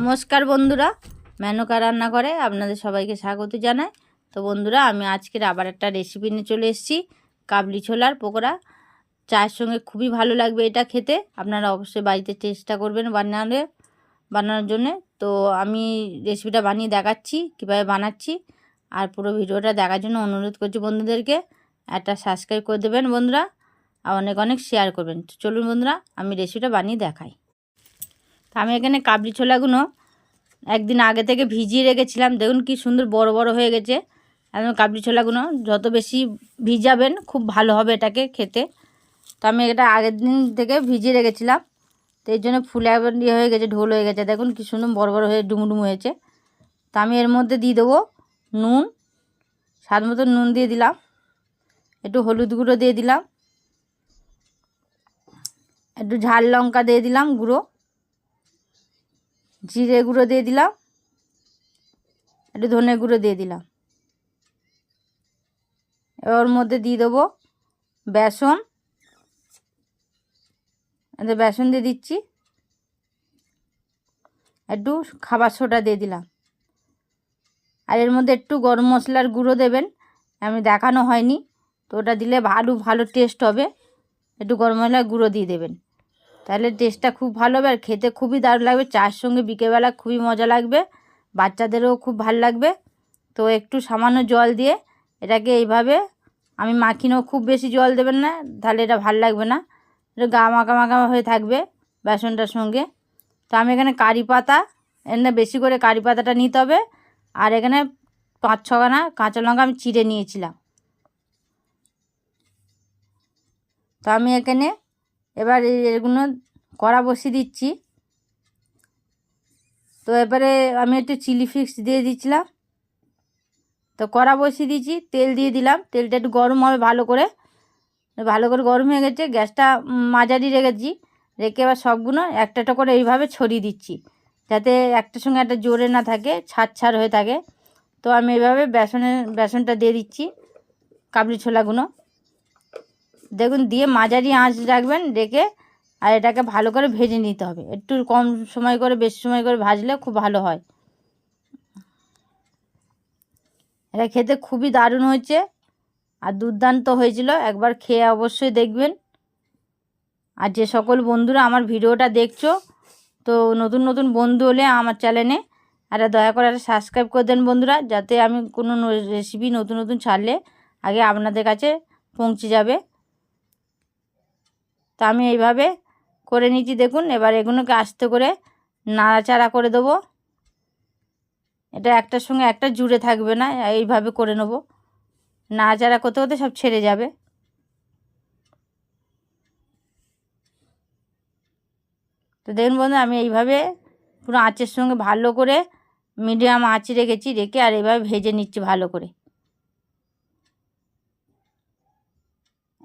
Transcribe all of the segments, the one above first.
নমস্কার বন্ধুরা, মেনকা রান্না করে আপনাদের সবাইকে স্বাগত জানাই। তো বন্ধুরা, আমি আজকের আবার একটা রেসিপি নিয়ে চলে এসেছি, কাবলি ছোলার পকোড়া। চায়ের সঙ্গে খুবই ভালো লাগবে এটা খেতে। আপনারা অবশ্যই বাড়িতে চেষ্টা করবেন বানালে, বানানোর জন্যে। তো আমি রেসিপিটা বানিয়ে দেখাচ্ছি, কীভাবে বানাচ্ছি। আর পুরো ভিডিওটা দেখার জন্য অনুরোধ করছি বন্ধুদেরকে, একটা সাবস্ক্রাইব করে দেবেন বন্ধুরা। আর অনেক অনেক শেয়ার করবেন। চলুন বন্ধুরা, আমি রেসিপিটা বানিয়ে দেখাই। তো আমি এখানে কাবলি ছোলাগুলো একদিন আগে থেকে ভিজিয়ে রেখেছিলাম। দেখুন কি সুন্দর বড় বড় হয়ে গেছে। একদম কাবলি ছোলাগুলো যত বেশি ভিজাবেন খুব ভালো হবে এটাকে খেতে। তো আমি এটা আগের দিন থেকে ভিজিয়ে রেখেছিলাম। তো এই জন্য ফুলে ইয়ে হয়ে গেছে, ঢোল হয়ে গেছে। দেখুন কি সুন্দর বড় বড় হয়ে ডুমুডুমু হয়েছে। তো আমি এর মধ্যে দিয়ে দেবো নুন, স্বাদ মতো নুন দিয়ে দিলাম। একটু হলুদ গুঁড়ো দিয়ে দিলাম। একটু ঝাল লঙ্কা দিয়ে দিলাম গুঁড়ো। জিরে গুঁড়ো দিয়ে দিলাম। একটু ধনে গুঁড়ো দিয়ে দিলাম। ওর মধ্যে দিয়ে দেবো বেসন। এতে বেসন দিয়ে দিচ্ছি। একটু খাবার সোডা দিয়ে দিলাম। আর এর মধ্যে একটু গরম মশলার গুঁড়ো দেবেন। আমি দেখানো হয়নি। তো ওটা দিলে ভালো ভালো টেস্ট হবে। একটু গরম মশলার গুঁড়ো দিয়ে দেবেন। তাহলে টেস্টটা খুব ভালো হবে আর খেতে খুবই দারুণ লাগবে। চার সঙ্গে বিকেলবেলা খুবই মজা লাগবে। বাচ্চাদেরও খুব ভালো লাগবে। তো একটু সামান্য জল দিয়ে এটাকে এইভাবে, আমি মাখিনেও খুব বেশি জল দেবেন না, তাহলে এটা ভালো লাগবে না। একটু গা মাখা মাখা হয়ে থাকবে বেসনটার সঙ্গে। তো আমি এখানে কারি পাতা এখানে বেশি করে কারি পাতাটা নিতে হবে। আর এখানে পাঁচ ছখানা কাঁচা লঙ্কা আমি চিড়ে নিয়েছিলাম। তো আমি এখানে এবার এগুলো কড়া বসিয়ে দিচ্ছি। তো এবারে আমি একটু চিলি ফ্লেক্স দিয়ে দিচ্ছিলাম। তো কড়া বসিয়ে দিয়েছি, তেল দিয়ে দিলাম। তেলটা একটু গরম হবে ভালো করে। ভালো করে গরম হয়ে গেছে, গ্যাসটা মাঝারি রেখেছি। রেখে এবার সবগুলো একটা একটা করে এইভাবে ছড়িয়ে দিচ্ছি, যাতে একটার সঙ্গে একটা জোরে না থাকে ছাড় ছাড় হয়ে থাকে। তো আমি এইভাবে বেসনের বেসনটা দিয়ে দিচ্ছি, কাবলি ছোলাগুলো। দেখুন, দিয়ে মাঝারি আঁচ রাখবেন রেখে আর এটাকে ভালো করে ভেজে নিতে হবে। একটু কম সময় করে, বেশি সময় করে ভাজলে খুব ভালো হয়। এটা খেতে খুবই দারুণ হয়েছে আর দুর্দান্ত হয়েছিল। একবার খেয়ে অবশ্যই দেখবেন। আর যে সকল বন্ধুরা আমার ভিডিওটা দেখছ, তো নতুন নতুন বন্ধু হলে আমার চ্যানেলে একটা দয়া করে একটা সাবস্ক্রাইব করে দেন বন্ধুরা, যাতে আমি কোনো রেসিপি নতুন নতুন ছাড়লে আগে আপনাদের কাছে পৌঁছে যাবে। তো আমি এইভাবে করে নিচ্ছি। দেখুন, এবার এগুলোকে আস্তে করে নাড়াচাড়া করে দেবো। এটা একটার সঙ্গে একটা জুড়ে থাকবে না, এইভাবে করে নেব। নাড়াচাড়া করতে করতে সব ছেড়ে যাবে। তো দেখুন বন্ধু, আমি এইভাবে পুরো আঁচের সঙ্গে ভালো করে মিডিয়াম আঁচ রেখেছি, রেখে আর এইভাবে ভেজে নিচ্ছি ভালো করে।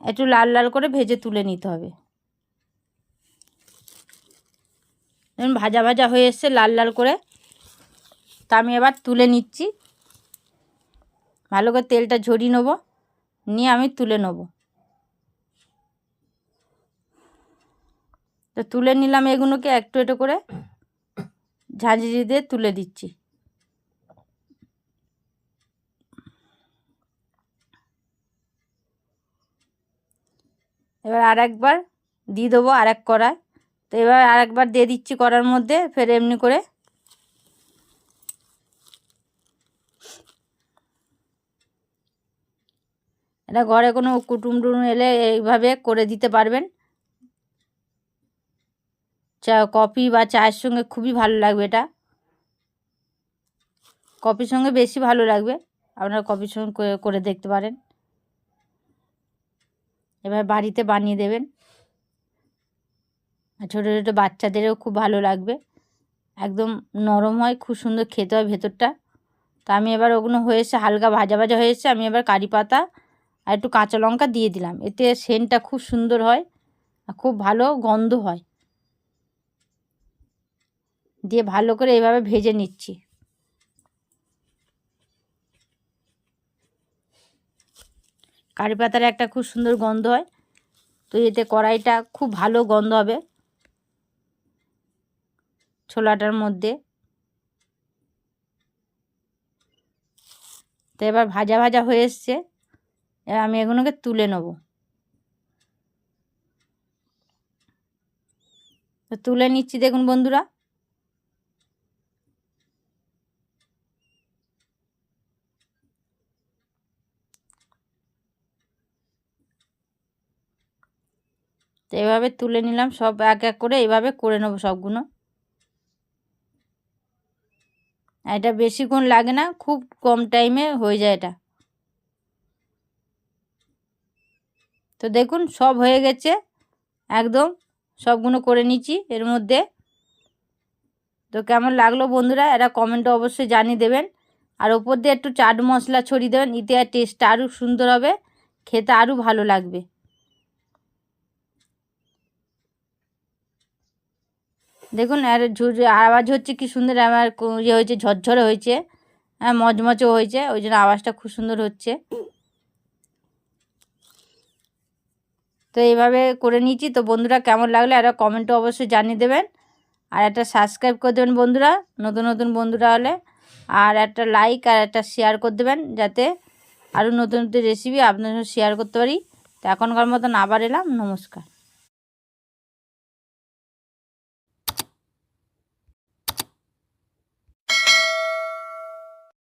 একটু লাল লাল করে ভেজে তুলে নিতে হবে দেখুন ভাজা ভাজা হয়ে এসছে, লাল লাল করে। তা আমি এবার তুলে নিচ্ছি। ভালো করে তেলটা ঝরিয়ে নেব, নিয়ে আমি তুলে নেব। তো তুলে নিলাম এগুলোকে একটু একটু করে। ঝাঁঝরি দিয়ে তুলে দিচ্ছি। এবার আর একবার দিয়ে দেবো আর এক কড়ায় তো এবার আর একবার দিয়ে দিচ্ছি করার মধ্যে, ফের এমনি করে। এটা ঘরে কোনো কুটুম টুটুম এলে এইভাবে করে দিতে পারবেন। চা, কফি বা চায়ের সঙ্গে খুবই ভালো লাগবে এটা। কফির সঙ্গে বেশি ভালো লাগবে, আপনারা কফির সঙ্গে করে দেখতে পারেন। এবার বাড়িতে বানিয়ে দেবেন। ছোটো ছোটো বাচ্চাদেরও খুব ভালো লাগবে। একদম নরম হয়, খুব সুন্দর খেতে হয় ভেতরটা। তো আমি এবার ওগুলো হয়ে এসে হালকা ভাজা ভাজা হয়ে এসে আমি এবার কারি পাতা আর একটু কাঁচা লঙ্কা দিয়ে দিলাম। এতে সেন্টটা খুব সুন্দর হয় আর খুব ভালো গন্ধ হয়। দিয়ে ভালো করে এভাবে ভেজে নিচ্ছি। কারি পাতার একটা খুব সুন্দর গন্ধ হয়। তো এতে কড়াইটা খুব ভালো গন্ধ হবে। ছোলাটার মধ্যে। তো এবার ভাজা ভাজা হয়ে এসছে। এবার আমি এগুলোকে তুলে নেব। তো তুলে নিচ্ছি দেখুন বন্ধুরা। তো এভাবে তুলে নিলাম, সব এক এক করে এভাবে করে নেব সবগুলো। এটা বেশিক্ষণ লাগে না, খুব কম টাইমে হয়ে যায় এটা। তো দেখুন, সব হয়ে গেছে, একদম সবগুলো করে নিচ্ছি এর মধ্যে। তো কেমন লাগল বন্ধুরা, এরা কমেন্টে অবশ্যই জানিয়ে দেবেন। আর ওপর দিয়ে একটু চাট মশলা ছড়িয়ে দেবেন, এতে আর টেস্টটা আরও সুন্দর হবে, খেতে আরও ভালো লাগবে। দেখুন, আর আওয়াজ হচ্ছে কি সুন্দর, আমার ইয়ে হয়েছে, ঝরঝরে হয়েছে হ্যাঁ মচমচও হয়েছে, ওই জন্য আওয়াজটা খুব সুন্দর হচ্ছে। তো এইভাবে করে নিয়েছি। তো বন্ধুরা, কেমন লাগল একটা কমেন্টে অবশ্যই জানিয়ে দেবেন। আর একটা সাবস্ক্রাইব করে দেবেন বন্ধুরা, নতুন নতুন বন্ধুরা হলে। আর একটা লাইক আর একটা শেয়ার করে দেবেন, যাতে আরও নতুন নতুন রেসিপি আপনার শেয়ার করতে পারি। তো এখনকার মতন আবার এলাম, নমস্কার।